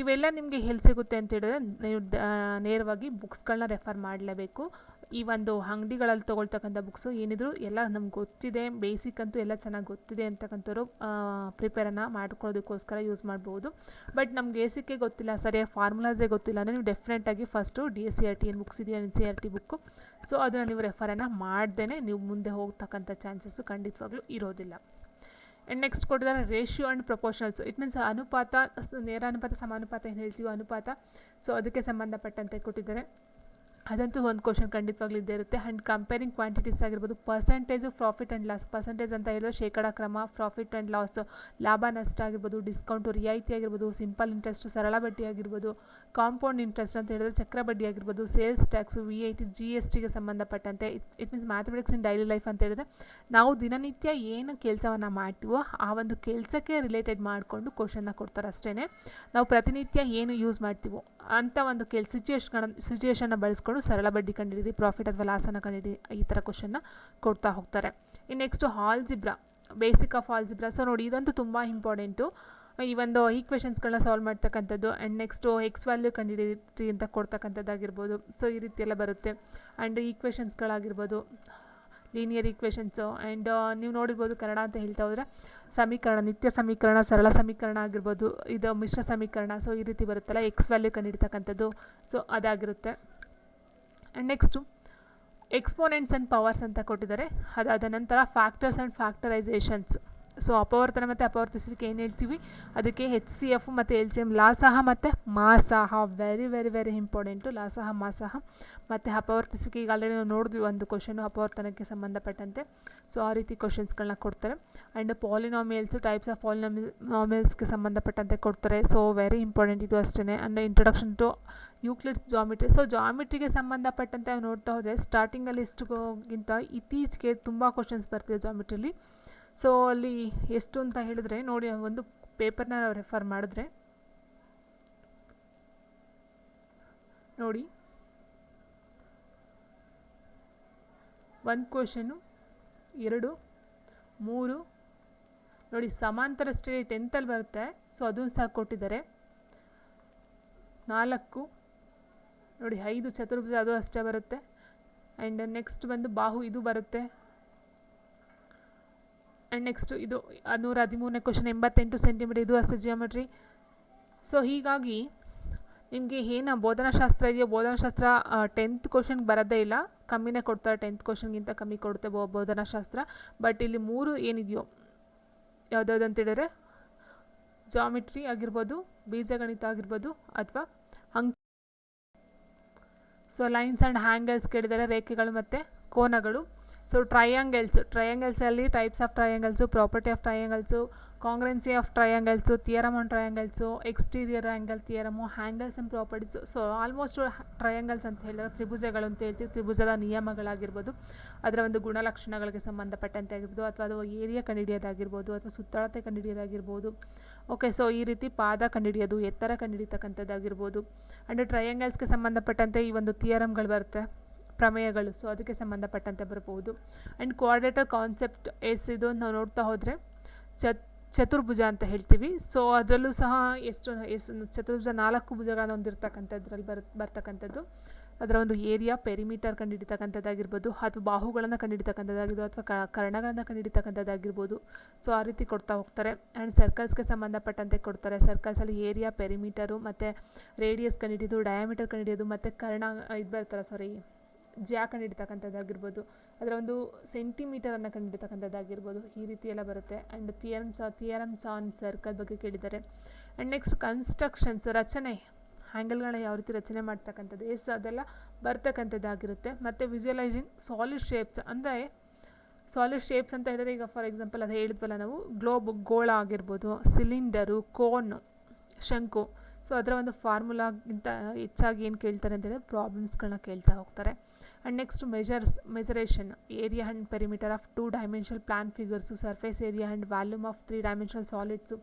ಇವೆಲ್ಲ ನಿಮಗೆ ಎಲ್ಲಿ ಸಿಗುತ್ತೆ ಅಂತ ಹೇಳಿದ್ರೆ, ನೀವು ನೇರವಾಗಿ ಬುಕ್ಸ್ಗಳನ್ನ ರೆಫರ್ ಮಾಡಲೇಬೇಕು. ಈ ಒಂದು ಅಂಗಡಿಗಳಲ್ಲಿ ತೊಗೊಳ್ತಕ್ಕಂಥ ಬುಕ್ಸು ಏನಿದ್ರು ಎಲ್ಲ ನಮ್ಗೆ ಗೊತ್ತಿದೆ ಬೇಸಿಕ್ ಅಂತೂ ಎಲ್ಲ ಚೆನ್ನಾಗಿ ಗೊತ್ತಿದೆ ಅಂತಕ್ಕಂಥವ್ರು ಪ್ರಿಪೇರನ್ನು ಮಾಡ್ಕೊಳ್ಳೋದಕ್ಕೋಸ್ಕರ ಯೂಸ್ ಮಾಡ್ಬೋದು. ಬಟ್ ನಮ್ಗೆ ಬೇಸಿಕ್ಕೇ ಗೊತ್ತಿಲ್ಲ, ಸರಿಯಾಗಿ ಫಾರ್ಮುಲಾಸೇ ಗೊತ್ತಿಲ್ಲ. ಅಂದರೆ ನೀವು ಡೆಫಿನೆಟಾಗಿ first D S C R T ಏನು ಬುಕ್ಸ್ ಇದೆಯಾ N C R T book so ಅದನ್ನು ನೀವು ರೆಫರನ್ನು ಮಾಡ್ದೇ ನೀವು ಮುಂದೆ ಹೋಗ್ತಕ್ಕಂಥ ಚಾನ್ಸಸ್ಸು ಖಂಡಿತವಾಗ್ಲೂ ಇರೋದಿಲ್ಲ. ಆ್ಯಂಡ್ ನೆಕ್ಸ್ಟ್ ಕೊಟ್ಟಿದ್ದಾರೆ ratio and proportionals it means ಅನುಪಾತ ನೇರ ಅನುಪಾತ ಸಮಾನುಪಾತ ಏನು ಹೇಳ್ತೀವೋ ಅನುಪಾತ. ಸೊ ಅದಕ್ಕೆ ಸಂಬಂಧಪಟ್ಟಂತೆ ಕೊಟ್ಟಿದ್ದಾರೆ. ಅದಂತೂ ಒಂದು ಕ್ವಶನ್ ಖಂಡಿತವಾಗ್ಲೂ ಇದ್ದೇ ಇರುತ್ತೆ. ಆ್ಯಂಡ್ ಕಂಪೇರಿಂಗ್ ಕ್ವಾಂಟಿಟೀಸ್ ಆಗಿರ್ಬೋದು percentage profit and loss percentage ಅಂತ ಹೇಳೋ ಶೇಕಡಾ ಕ್ರಮ ಪ್ರಾಫಿಟ್ ಆ್ಯಂಡ್ ಲಾಸ್ ಲಾಭ, ನಷ್ಟ ಆಗಿರ್ಬೋದು ಡಿಸ್ಕೌಂಟು ರಿಯಾಯಿತಿ ಆಗಿರ್ಬೋದು ಸಿಂಪಲ್ ಇಂಟ್ರೆಸ್ಟ್ ಸರಳ ಬಡ್ಡಿ ಆಗಿರ್ಬೋದು ಕಾಂಪೌಂಡ್ ಇಂಟ್ರೆಸ್ಟ್ ಅಂತ ಹೇಳಿದ್ರೆ ಚಕ್ರ ಬಡ್ಡಿ ಆಗಿರ್ಬೋದು sales tax V I T G S ಟಿಗೆ ಸಂಬಂಧಪಟ್ಟಂತೆ. It means mathematics in daily life ಅಂತ ಹೇಳಿದ್ರೆ, ನಾವು ದಿನನಿತ್ಯ ಏನು ಕೆಲಸವನ್ನು ಮಾಡ್ತೀವೋ ಆ ಒಂದು ಕೆಲಸಕ್ಕೆ ರಿಲೇಟೆಡ್ ಮಾಡಿಕೊಂಡು ಕ್ವಶನ್ನ ಕೊಡ್ತಾರೆ ಅಷ್ಟೇ ನಾವು ಪ್ರತಿನಿತ್ಯ ಏನು ಯೂಸ್ ಮಾಡ್ತೀವೋ ಅಂಥ ಒಂದು ಕೆಲ್ ಸಿಚುಯೇಷನ್ ಸಿಚುಯೇಷನ್ನ ಬಳಸ್ಕೊಂಡು ಸರಳ ಬಡ್ಡಿ ಕಂಡಿಡಿರಿ ಪ್ರಾಫಿಟ್ ಅಥವಾ ಲಾಸನ್ನು ಕಂಡಿಡಿ, ಈ ಥರ ಕ್ವಶನ್ನ ಕೊಡ್ತಾ ಹೋಗ್ತಾರೆ. ಇನ್ನು next algebra basic of algebra so ನೋಡಿ, ಇದಂತೂ ತುಂಬ ಇಂಪಾರ್ಟೆಂಟು ಈ ಒಂದು ಈಕ್ವೆಷನ್ಸ್ಗಳನ್ನ ಸಾಲ್ವ್ ಮಾಡ್ತಕ್ಕಂಥದ್ದು ಆ್ಯಂಡ್ ನೆಕ್ಸ್ಟು ಎಕ್ಸ್ ವ್ಯಾಲ್ಯೂ ಕಂಡುಹಿಡಿಯಿರಿ ಅಂತ ಕೊಡ್ತಕ್ಕಂಥದ್ದಾಗಿರ್ಬೋದು. ಸೊ ಈ ರೀತಿ ಎಲ್ಲ ಬರುತ್ತೆ ಆ್ಯಂಡ್ ಈಕ್ವೆಷನ್ಸ್ಗಳಾಗಿರ್ಬೋದು ಲೀನಿಯರ್ ಈಕ್ವೇಷನ್ಸು ಆ್ಯಂಡ್ ನೀವು ನೋಡಿರ್ಬೋದು ಕನ್ನಡ ಅಂತ ಹೇಳ್ತಾ ಹೋದರೆ ಸಮೀಕರಣ, ನಿತ್ಯ ಸಮೀಕರಣ, ಸರಳ ಸಮೀಕರಣ ಆಗಿರ್ಬೋದು. ಇದು ಮಿಶ್ರ ಸಮೀಕರಣ. ಸೊ ಈ ರೀತಿ ಬರುತ್ತಲ್ಲ ಎಕ್ಸ್ ವ್ಯಾಲ್ಯೂ ಕಂಡಿಡ್ತಕ್ಕಂಥದ್ದು. ಸೊ ಅದಾಗಿರುತ್ತೆ. ನೆಕ್ಸ್ಟು ಎಕ್ಸ್ಪೋನೆಂಟ್ಸ್ ಆ್ಯಂಡ್ ಪವರ್ಸ್ ಅಂತ ಕೊಟ್ಟಿದ್ದಾರೆ. ಅದಾದ ನಂತರ ಫ್ಯಾಕ್ಟರ್ಸ್ ಆ್ಯಂಡ್ ಫ್ಯಾಕ್ಟರೈಸೇಷನ್ಸ್ ಸೊ ಅಪವರ್ತನ ಮತ್ತು ಅಪವರ್ತಿಸುವಿಕೆ ಏನು ಹೇಳ್ತೀವಿ? ಅದಕ್ಕೆ ಹೆಚ್ ಸಿ ಎಫ್ ಮತ್ತು ಎಲ್ ಸಿ ಎಂ ಲಾಸಹ ಮತ್ತು ಮಾಸಾಹ. ವೆರಿ ವೆರಿ ವೆರಿ ಇಂಪಾರ್ಟೆಂಟು ಲಾಸಹ, ಮಾಸಾಹ ಮತ್ತು ಅಪವರ್ತಿಸುವಿಕೆ ಈಗ ಆಲ್ರೆಡಿ ನಾವು ನೋಡಿದ್ವಿ ಒಂದು ಕ್ವಶನು ಅಪವರ್ತನಕ್ಕೆ ಸಂಬಂಧಪಟ್ಟಂತೆ. ಸೊ ಆ ರೀತಿ ಕ್ವಶನ್ಸ್ಗಳನ್ನ ಕೊಡ್ತಾರೆ. ಆ್ಯಂಡ್ ಪಾಲಿನಾಮಿಯಲ್ಸು ಟೈಪ್ಸ್ ಆಫ್ ಪಾಲಿನಾಮಿಯಲ್ಸ್ಗೆ ಸಂಬಂಧಪಟ್ಟಂತೆ ಕೊಡ್ತಾರೆ. ಸೊ ವೆರಿ ಇಂಪಾರ್ಟೆಂಟ್ ಇದು ಅಷ್ಟೇ and introduction to Euclid's geometry so ಜಾಮಿಟ್ರಿಗೆ ಸಂಬಂಧಪಟ್ಟಂತೆ ನಾವು ನೋಡ್ತಾ ಹೋದರೆ ಸ್ಟಾರ್ಟಿಂಗಲ್ಲಿ ಇಷ್ಟುಗಿಂತ ಇತ್ತೀಚೆಗೆ ತುಂಬ ಕ್ವಶನ್ಸ್ ಬರ್ತಿದೆ ಜಾಮಿಟ್ರಿಲಿ ಸೊ ಅಲ್ಲಿ ಎಷ್ಟು ಅಂತ ಹೇಳಿದ್ರೆ, ನೋಡಿ, ಒಂದು ಪೇಪರ್ನ ನಾವು ರೆಫರ್ ಮಾಡಿದ್ರೆ. ನೋಡಿ. ಒಂದು ಕ್ವಶನು ಎರಡು, ಮೂರು. ನೋಡಿ, ಸಮಾಂತರ ಸ್ಟಡಿ ಟೆಂತಲ್ಲಿ ಬರುತ್ತೆ. ಸೊ ಅದನ್ನು ಸಹ ಕೊಟ್ಟಿದ್ದಾರೆ. ನಾಲ್ಕು. ನೋಡಿ, ಐದು ಚತುರ್ಭುಜ ಅದು ಅಷ್ಟೇ ಬರುತ್ತೆ. ಆ್ಯಂಡ್ ನೆಕ್ಸ್ಟ್ ಬಂದು ಬಾಹು ಇದು ಬರುತ್ತೆ. ಆ್ಯಂಡ್ ನೆಕ್ಸ್ಟ್ ಇದು ನೂರ ಹದಿಮೂರನೇ ಕ್ವಶನ್ ಎಂಬತ್ತೆಂಟು ಸೆಂಟಿಮೀಟರ್ ಇದು ಅಷ್ಟೇ ಜಿಯೋಮೆಟ್ರಿ ಸೊ ಹೀಗಾಗಿ ನಿಮಗೆ ಏನು ಬೋಧನಾಶಾಸ್ತ್ರ ಇದೆಯೋ, ಬೋಧನಾಶಾಸ್ತ್ರ ಟೆಂತ್ ಕ್ವಶನ್ಗೆ ಬರೋದೇ ಇಲ್ಲ. ಕಮ್ಮಿನೇ ಕೊಡ್ತಾರೆ ಟೆಂತ್ ಕ್ವಶನ್ಗಿಂತ ಕಮ್ಮಿ ಕೊಡುತ್ತೆ ಬೋ, ಬೋಧನಾಶಾಸ್ತ್ರ. ಬಟ್ ಇಲ್ಲಿ ಮೂರು ಏನಿದೆಯೋ, ಯಾವುದ್ಯಾವ್ದು ಅಂತೇಳಿದ್ರೆ ಜಾಮಿಟ್ರಿ ಆಗಿರ್ಬೋದು, ಬೀಜಗಣಿತ ಆಗಿರ್ಬೋದು, ಅಥವಾ ಅಂಕ್ ಸೊ ಲೈನ್ಸ್ ಆ್ಯಂಡ್ ಹ್ಯಾಂಗಲ್ಸ್ ಕೇಳಿದರೆ ರೇಖೆಗಳು ಮತ್ತು ಕೋನಗಳು. So triangles ಟ್ರಯಾಂಗಲ್ಸಲ್ಲಿ types of triangles property of triangles congruency of triangles theorem on triangles exterior angle theorem angles and properties so almost triangles ಅಂತ ಹೇಳಿದ್ರೆ ತ್ರಿಭುಜಗಳು ಅಂತ ಹೇಳ್ತೀವಿ. ತ್ರಿಭುಜದ ನಿಯಮಗಳಾಗಿರ್ಬೋದು. ಅದರ ಒಂದು ಗುಣಲಕ್ಷಣಗಳಿಗೆ ಸಂಬಂಧಪಟ್ಟಂತೆ ಆಗಿರ್ಬೋದು. ಅಥವಾ ಅದು ಏರಿಯಾ ಕಂಡುಹಿಡಿಯೋದಾಗಿರ್ಬೋದು. ಅಥವಾ ಸುತ್ತಳತೆ ಕಂಡುಹಿಡಿಯೋದಾಗಿರ್ಬೋದು. ಓಕೆ ಸೊ ಈ ರೀತಿ ಪಾದ ಕಂಡುಹಿಡಿಯೋದು, ಎತ್ತರ ಕಂಡುಹಿಡಿತಕ್ಕಂಥದ್ದಾಗಿರ್ಬೋದು ಆ್ಯಂಡ್ ಟ್ರಯಾಂಗಲ್ಸ್ಗೆ ಸಂಬಂಧಪಟ್ಟಂತೆ ಈ ಒಂದು ಥಿಯರಮ್ಗಳು ಬರುತ್ತೆ. ಪ್ರಮೇಯಗಳು. ಸೊ ಅದಕ್ಕೆ ಸಂಬಂಧಪಟ್ಟಂತೆ ಬರಬಹುದು. ಆ್ಯಂಡ್ ಕೋಆರ್ಡಿನೇಟರ್ ಕಾನ್ಸೆಪ್ಟ್ ಎಸ್ ಇದು ನಾವು ನೋಡ್ತಾ ಹೋದರೆ ಚತ್, ಚತುರ್ಭುಜ ಅಂತ ಹೇಳ್ತೀವಿ. ಸೊ ಅದರಲ್ಲೂ ಸಹ ಎಷ್ಟು, ಎಸ್, ಚತುರ್ಭುಜ ನಾಲ್ಕು ಭುಜಗಳನ್ನು ಹೊಂದಿರತಕ್ಕಂಥದ್ರಲ್ಲಿ ಬರ್, ಬರ್ತಕ್ಕಂಥದ್ದು. ಅದರ ಒಂದು ಏರಿಯಾ ಪೆರಿಮೀಟರ್ ಕಂಡುಹಿಡಿತಕ್ಕಂಥದ್ದಾಗಿರ್ಬೋದು ಅಥವಾ ಬಾಹುಗಳನ್ನು ಕಂಡುಹಿಡಿತಕ್ಕಂಥದ್ದಾಗಿರ್ಬೋದು ಅಥವಾ ಕ, ಕರ್ಣಗಳನ್ನು ಕಂಡುಹಿಡಿತಕ್ಕಂಥದ್ದಾಗಿರ್ಬೋದು ಸೊ ಆ ರೀತಿ ಕೊಡ್ತಾ ಹೋಗ್ತಾರೆ. ಆ್ಯಂಡ್ ಸರ್ಕಲ್ಸ್ಗೆ ಸಂಬಂಧಪಟ್ಟಂತೆ ಕೊಡ್ತಾರೆ. ಸರ್ಕಲ್ಸಲ್ಲಿ ಏರಿಯಾ ಪೆರಿಮೀಟರು ಮತ್ತು ರೇಡಿಯಸ್ ಕಂಡುಹಿಡಿಯೋದು ಡಯಾಮೀಟರ್ ಕಂಡುಹಿಡಿಯೋದು ಮತ್ತು ಕರ್ಣ, ಇದು ಬರ್ತಾರೆ ಸಾರಿ ಜ್ಯಾ ಕಂಡುಹಿಡಿತಕ್ಕಂಥದ್ದಾಗಿರ್ಬೋದು. ಅದರ ಒಂದು ಸೆಂಟಿಮೀಟರನ್ನು ಕಂಡುಹಿಡಿತಕ್ಕಂಥದ್ದಾಗಿರ್ಬೋದು. ಈ ರೀತಿ ಎಲ್ಲ ಬರುತ್ತೆ. And theorems theorems on circle ಬಗ್ಗೆ ಕೇಳಿದ್ದಾರೆ. ಆ್ಯಂಡ್ ನೆಕ್ಸ್ಟ್ ಕನ್ಸ್ಟ್ರಕ್ಷನ್ಸ್ ರಚನೆ ಹ್ಯಾಂಗಲ್ಗಳನ್ನ ಯಾವ ರೀತಿ ರಚನೆ ಮಾಡ್ತಕ್ಕಂಥದ್ದು, ಎಸ್ ಅದೆಲ್ಲ ಬರ್ತಕ್ಕಂಥದ್ದಾಗಿರುತ್ತೆ. ಮತ್ತು ವಿಜುವಲೈಸಿಂಗ್ ಸಾಲಿಡ್ ಶೇಪ್ಸ್ ಅಂದರೆ ಸಾಲಿಡ್ ಶೇಪ್ಸ್ ಅಂತ ಹೇಳಿದ್ರೆ ಈಗ ಫಾರ್ ಎಕ್ಸಾಂಪಲ್ ಅದು ಹೇಳಿದ್ವಲ್ಲ ನಾವು ಗ್ಲೋಬ್ ಗೋಳ ಆಗಿರ್ಬೋದು ಸಿಲಿಂಡರು ಕೋನ್ ಶಂಕು. ಸೊ ಅದರ ಒಂದು ಫಾರ್ಮುಲಾಗಿಂತ ಹೆಚ್ಚಾಗಿ ಏನು ಕೇಳ್ತಾರೆ ಅಂತಂದರೆ ಪ್ರಾಬ್ಲಮ್ಸ್ಗಳನ್ನ ಕೇಳ್ತಾ ಹೋಗ್ತಾರೆ. And next measures mensuration area and perimeter of two dimensional plane figures surface area and volume of three dimensional solids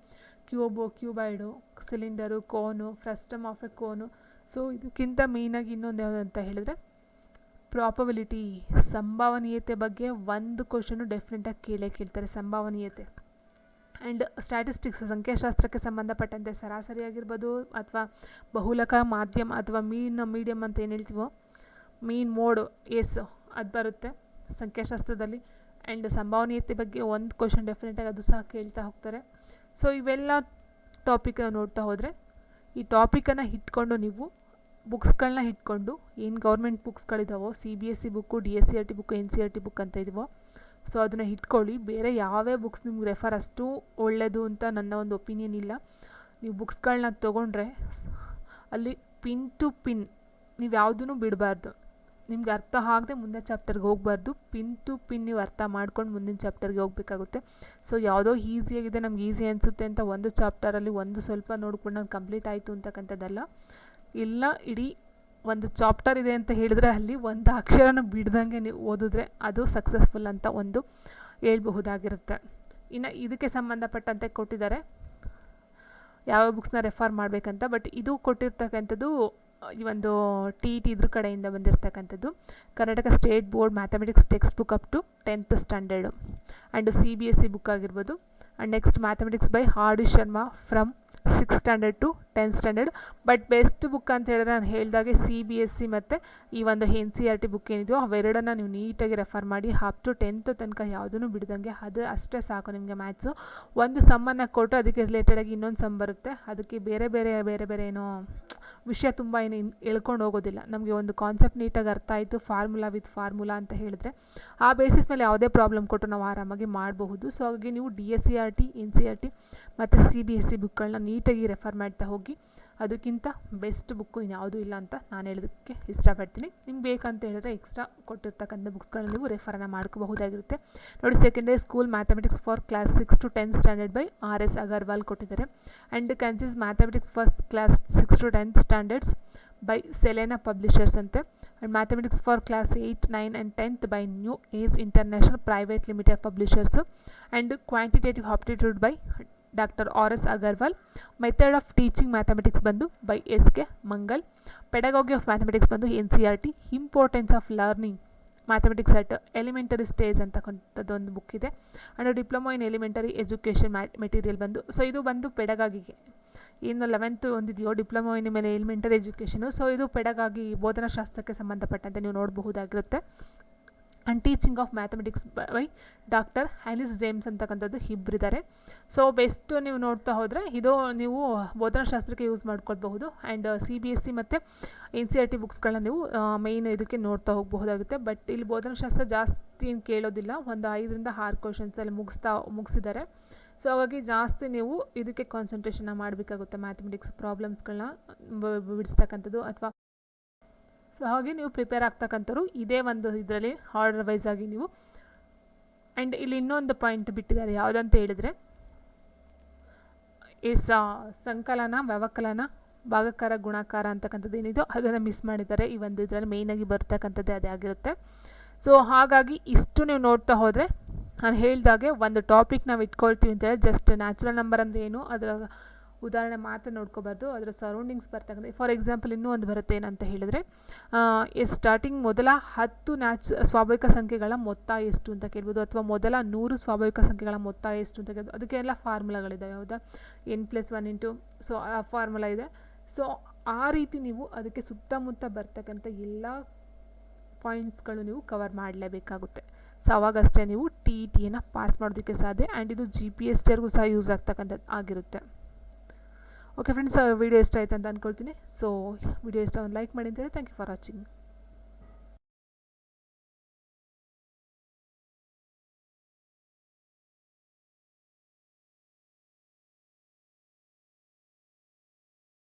cube cuboid cylinder cone frustum of a cone so ಇದಕ್ಕಿಂತ ಮೇಯ್ನಾಗಿ ಇನ್ನೊಂದು ಯಾವುದು ಅಂತ ಹೇಳಿದ್ರೆ ಪ್ರಾಪಬಿಲಿಟಿ ಸಂಭವನೀಯತೆ ಬಗ್ಗೆ ಒಂದು ಕ್ವಶನು ಡೆಫಿನೆಟಾಗಿ ಕೇಳೇ ಕೇಳ್ತಾರೆ ಸಂಭವನೀಯತೆ. ಆ್ಯಂಡ್ ಸ್ಟ್ಯಾಟಿಸ್ಟಿಕ್ಸ್ ಸಂಖ್ಯಾಶಾಸ್ತ್ರಕ್ಕೆ ಸಂಬಂಧಪಟ್ಟಂತೆ ಸರಾಸರಿ ಆಗಿರ್ಬೋದು ಅಥವಾ ಬಹುಲಕ, ಮಾಧ್ಯಮ ಅಥವಾ ಮೀನ್ ಮೀಡಿಯಮ್ ಅಂತ ಏನು ಹೇಳ್ತೀವೋ ಮೀನ್ ಮೋಡ್ ಎಸ್ ಅದು ಬರುತ್ತೆ. ಸಂಖ್ಯಾಶಾಸ್ತ್ರದಲ್ಲಿ ಆ್ಯಂಡ್ ಸಂಭವನೀಯತೆ ಬಗ್ಗೆ ಒಂದು ಕ್ವಶನ್ ಡೆಫಿನೆಟಾಗಿ ಅದು ಸಹ ಕೇಳ್ತಾ ಹೋಗ್ತಾರೆ. ಸೊ ಇವೆಲ್ಲ ಟಾಪಿಕ್ ನೋಡ್ತಾ ಹೋದರೆ, ಈ ಟಾಪಿಕನ್ನು ಇಟ್ಕೊಂಡು ನೀವು ಬುಕ್ಸ್ಗಳನ್ನ ಇಟ್ಕೊಂಡು ಏನು government ಬುಕ್ಸ್ಗಳಿದ್ದಾವೋ C B S C book D S C R T book N C R T book ಅಂತ ಇದೆಯೋ ಸೊ ಅದನ್ನು ಇಟ್ಕೊಳ್ಳಿ ಬೇರೆ ಯಾವೇ ಬುಕ್ಸ್ ನಿಮ್ಗೆ ರೆಫರ್ ಅಷ್ಟು ಒಳ್ಳೆಯದು ಅಂತ ನನ್ನ ಒಂದು ಒಪಿನಿಯನ್ ಇಲ್ಲ. ನೀವು ಬುಕ್ಸ್ಗಳನ್ನ ತೊಗೊಂಡ್ರೆ, ಅಲ್ಲಿ ಪಿನ್ ಟು ಪಿನ್ ನೀವು ಯಾವುದೂ ಬಿಡಬಾರ್ದು. ನಿಮ್ಗೆ ಅರ್ಥ ಆಗದೆ ಮುಂದಿನ ಚಾಪ್ಟರ್ಗೆ ಹೋಗಬಾರ್ದು. ಪಿನ್ ಟು ಪಿನ್ ನೀವು ಅರ್ಥ ಮಾಡ್ಕೊಂಡು ಮುಂದಿನ ಚಾಪ್ಟರ್ಗೆ ಹೋಗಬೇಕಾಗುತ್ತೆ. ಸೊ ಯಾವುದೋ ಈಸಿಯಾಗಿದೆ ನಮ್ಗೆ ಈಸಿ ಅನಿಸುತ್ತೆ ಅಂತ ಒಂದು ಚಾಪ್ಟರಲ್ಲಿ ಒಂದು ಸ್ವಲ್ಪ ನೋಡ್ಕೊಂಡು ನಾನು ಕಂಪ್ಲೀಟ್ ಆಯಿತು ಅಂತಕ್ಕಂಥದ್ದಲ್ಲ. ಇಲ್ಲ, ಇಡೀ ಒಂದು ಚಾಪ್ಟರ್ ಇದೆ ಅಂತ ಹೇಳಿದ್ರೆ ಅಲ್ಲಿ ಒಂದು ಅಕ್ಷರನ ಬಿಡ್ದಂಗೆ ನೀವು ಓದಿದ್ರೆ ಅದು ಸಕ್ಸಸ್ಫುಲ್ ಅಂತ ಒಂದು ಹೇಳ್ಬಹುದಾಗಿರುತ್ತೆ. ಇನ್ನು ಇದಕ್ಕೆ ಸಂಬಂಧಪಟ್ಟಂತೆ ಕೊಟ್ಟಿದ್ದಾರೆ. ಯಾವ ಬುಕ್ಸ್ನ ರೆಫರ್ ಮಾಡಬೇಕಂತ ಬಟ್ ಇದು ಕೊಟ್ಟಿರ್ತಕ್ಕಂಥದ್ದು ಈ ಒಂದು ಟಿ ಇ ಟಿ ಇದ್ರ ಕಡೆಯಿಂದ ಬಂದಿರತಕ್ಕಂಥದ್ದು. Karnataka state board mathematics text book up to tenth standard and C B S C book ಆಗಿರ್ಬೋದು. And next mathematics by R D Sharma from six standard to tenth standard. But best book ಅಂತ ಹೇಳಿದ್ರೆ ನಾನು ಹೇಳಿದಾಗೆ ಸಿ ಬಿ ಎಸ್ ಸಿ ಮತ್ತು ಈ ಒಂದು N C R T book ಏನಿದೆಯೋ ಅವೆರಡನ್ನು ನೀವು ನೀಟಾಗಿ ರೆಫರ್ ಮಾಡಿ ಅಪ್ ಟು ಟೆಂತ್ ತನಕ ಯಾವುದೂ ಬಿಡ್ದಂಗೆ ಅದು ಅಷ್ಟೇ ಸಾಕು ನಿಮಗೆ ಮ್ಯಾಥ್ಸು ಒಂದು ಸಮ್ಮನ್ನು ಕೊಟ್ಟು ಅದಕ್ಕೆ ರಿಲೇಟೆಡಾಗಿ ಇನ್ನೊಂದು ಸಮ್ ಬರುತ್ತೆ. ಅದಕ್ಕೆ ಬೇರೆ ಬೇರೆ ಬೇರೆ ಬೇರೆ ಏನೋ ವಿಷಯ ತುಂಬ ಏನು ಹೇಳ್ಕೊಂಡು ಹೋಗೋದಿಲ್ಲ. ನಮಗೆ ಒಂದು ಕಾನ್ಸೆಪ್ಟ್ ನೀಟಾಗಿ ಅರ್ಥ ಆಯಿತು ಫಾರ್ಮುಲಾ ವಿತ್ ಫಾರ್ಮುಲಾ ಅಂತ ಹೇಳಿದ್ರೆ ಆ ಬೇಸಿಸ್ ಮೇಲೆ ಯಾವುದೇ ಪ್ರಾಬ್ಲಮ್ ಕೊಟ್ಟು ನಾವು ಆರಾಮಾಗಿ ಮಾಡಬಹುದು. ಸೊ ಹಾಗಾಗಿ ನೀವು D S C R T N C R T ಮತ್ತು ಸಿ ಬಿ ಎಸ್ ಸಿ ಬುಕ್ಗಳನ್ನ ನೀಟಾಗಿ ರೆಫರ್ ಮಾಡ್ತಾ ಹೋಗಿ. ಅದಕ್ಕಿಂತ ಬೆಸ್ಟ್ ಬುಕ್ಕು ಇನ್ಯಾವುದೂ ಇಲ್ಲ ಅಂತ ನಾನು ಹೇಳೋದಕ್ಕೆ ಇಷ್ಟಪಡ್ತೀನಿ. ನಿಮ್ಗೆ ಬೇಕಂತ ಹೇಳಿದ್ರೆ ಎಕ್ಸ್ಟ್ರಾ ಕೊಟ್ಟಿರ್ತಕ್ಕಂಥ ಬುಕ್ಸ್ಗಳನ್ನ ನೀವು ರೆಫರನ್ನು ಮಾಡ್ಕೋಬಹುದಾಗಿರುತ್ತೆ. ನೋಡಿ secondary school mathematics for class six to tenth standard by R S Agarwal ಕೊಟ್ಟಿದ್ದಾರೆ. And concise mathematics first class six to tenth standards by Selina publishers ಅಂತೆ. And mathematics for class eight nine and tenth by new age international private limited publishers and quantitative aptitude by doctor R S Agarwal method of teaching mathematics ಬಂದು by S K Mangal pedagogy of mathematics ಬಂದು N C R T importance of learning mathematics at elementary stage ಅಂತಕ್ಕಂಥದ್ದು ಒಂದು ಬುಕ್ ಇದೆ. And diploma in elementary education ಮ್ಯಾ ಮೆಟೀರಿಯಲ್ ಬಂದು ಸೊ ಇದು ಬಂದು ಪೆಡಗಾಗಿಗೆ. ಇನ್ನು ಲೆವೆಂತ್ ಒಂದಿದೆಯೋ ಡಿಪ್ಲೊಮಾ ಇನ್ ಮೇಲೆ ಎಲಿಮೆಂಟರಿ ಎಜುಕೇಷನು ಸೊ ಇದು ಪೆಡಗಾಗಿ ಬೋಧನಾಶಾಸ್ತ್ರಕ್ಕೆ ಸಂಬಂಧಪಟ್ಟಂತೆ ನೀವು ನೋಡಬಹುದಾಗಿರುತ್ತೆ. And teaching of mathematics by doctor Hallis James ಅಂತಕ್ಕಂಥದ್ದು ಇಬ್ಬರಿದ್ದಾರೆ ಸೊ ಬೆಸ್ಟ್ ನೀವು ನೋಡ್ತಾ ಹೋದರೆ, ಇದು ನೀವು ಬೋಧನಾಶಾಸ್ತ್ರಕ್ಕೆ ಯೂಸ್ ಮಾಡ್ಕೊಳ್ಬಹುದು and C B S C ಮತ್ತು ಎನ್ ಸಿ ಆರ್ ಟಿ ಬುಕ್ಸ್ಗಳನ್ನ ನೀವು ಮೇಯ್ನ್ ಇದಕ್ಕೆ ನೋಡ್ತಾ ಹೋಗಬಹುದಾಗುತ್ತೆ. ಬಟ್ ಇಲ್ಲಿ ಬೋಧನಾಶಾಸ್ತ್ರ ಜಾಸ್ತಿ ಏನು ಕೇಳೋದಿಲ್ಲ. ಒಂದು ಐದರಿಂದ ಆರು ಕ್ವಶನ್ಸಲ್ಲಿ ಮುಗಿಸ್ತಾ, ಮುಗಿಸಿದ್ದಾರೆ. ಸೊ ಹಾಗಾಗಿ ಜಾಸ್ತಿ ನೀವು ಇದಕ್ಕೆ ಕಾನ್ಸಂಟ್ರೇಷನ್ನ ಮಾಡಬೇಕಾಗುತ್ತೆ ಮ್ಯಾಥಮೆಟಿಕ್ಸ್ ಪ್ರಾಬ್ಲಮ್ಸ್ಗಳನ್ನ ಬಿಡಿಸ್ತಕ್ಕಂಥದ್ದು ಅಥವಾ ಸೊ ಹಾಗೆ ನೀವು ಪ್ರಿಪೇರ್ ಆಗ್ತಕ್ಕಂಥವ್ರು ಇದೇ ಒಂದು ಇದರಲ್ಲಿ ಆರ್ಡರ್ ವೈಸ್ ಆಗಿ ನೀವು. ಆ್ಯಂಡ್ ಇಲ್ಲಿ ಇನ್ನೊಂದು ಪಾಯಿಂಟ್ ಬಿಟ್ಟಿದ್ದಾರೆ, ಯಾವುದಂತ ಹೇಳಿದರೆ ಎಸ್ ಸಂಕಲನ, ವ್ಯವಕಲನ, ಭಾಗಕಾರ, ಗುಣಾಕಾರ ಅಂತಕ್ಕಂಥದ್ದು ಏನಿದೆಯೋ ಅದನ್ನು ಮಿಸ್ ಮಾಡಿದ್ದಾರೆ. ಈ ಒಂದು ಇದರಲ್ಲಿ ಮೇಯ್ನಾಗಿ ಬರ್ತಕ್ಕಂಥದ್ದೇ ಅದೇ ಆಗಿರುತ್ತೆ. ಸೊ ಹಾಗಾಗಿ ಇಷ್ಟು ನೀವು ನೋಡ್ತಾ ಹೋದರೆ, ನಾನು ಹೇಳಿದಾಗೆ ಒಂದು ಟಾಪಿಕ್ ನಾವು ಇಟ್ಕೊಳ್ತೀವಿ ಅಂತೇಳಿ ಜಸ್ಟ್ ನ್ಯಾಚುರಲ್ ನಂಬರ್ ಅಂದರೆ ಏನು, ಅದರ ಉದಾಹರಣೆ ಮಾತ್ರ ನೋಡ್ಕೋಬಾರ್ದು. ಅದರ ಸರೌಂಡಿಂಗ್ಸ್ ಬರ್ತಕ್ಕಂಥ ಫಾರ್ ಎಕ್ಸಾಂಪಲ್ ಇನ್ನೂ ಒಂದು ಬರುತ್ತೆ ಏನಂತ ಹೇಳಿದರೆ ಸ್ಟಾರ್ಟಿಂಗ್ ಮೊದಲ ಹತ್ತು ನ್ಯಾಚ್ ಸ್ವಾಭಾವಿಕ ಸಂಖ್ಯೆಗಳ ಮೊತ್ತ ಎಷ್ಟು ಅಂತ ಕೇಳ್ಬೋದು, ಅಥವಾ ಮೊದಲ ನೂರು ಸ್ವಾಭಾವಿಕ ಸಂಖ್ಯೆಗಳ ಮೊತ್ತ ಎಷ್ಟು ಅಂತ ಕೇಳ್ಬೋದು. ಅದಕ್ಕೆಲ್ಲ ಫಾರ್ಮುಲಾಗಳಿದ್ದಾವೆ ಹೌದಾ? N plus one into so ಆ ಫಾರ್ಮುಲಾ ಇದೆ. ಸೊ ಆ ರೀತಿ ನೀವು ಅದಕ್ಕೆ ಸುತ್ತಮುತ್ತ ಬರ್ತಕ್ಕಂಥ ಎಲ್ಲ ಪಾಯಿಂಟ್ಸ್ಗಳು ನೀವು ಕವರ್ ಮಾಡಲೇಬೇಕಾಗುತ್ತೆ. ಸೊ ಅವಾಗಷ್ಟೇ ನೀವು ಟಿ ಟಿಯನ್ನು ಪಾಸ್ ಮಾಡೋದಕ್ಕೆ ಸಾಧ್ಯ. ಆ್ಯಂಡ್ ಇದು ಜಿ ಪಿ ಎಸ್ ಟಿಯರ್ಗೂ ಸಹ ಯೂಸ್ ಆಗ್ತಕ್ಕಂಥದ್ದು ಆಗಿರುತ್ತೆ. ಓಕೆ ಫ್ರೆಂಡ್ಸ್ ವಿಡಿಯೋ ಇಷ್ಟ ಆಯ್ತು ಅಂತ ಅಂದ್ಕೊಳ್ತೀನಿ ಸೊ ವಿಡಿಯೋ ಇಷ್ಟ ಒಂದು ಲೈಕ್ ಮಾಡಿ ಅಂತೇಳಿ ಥ್ಯಾಂಕ್ ಯು ಫಾರ್ ವಾಚಿಂಗ್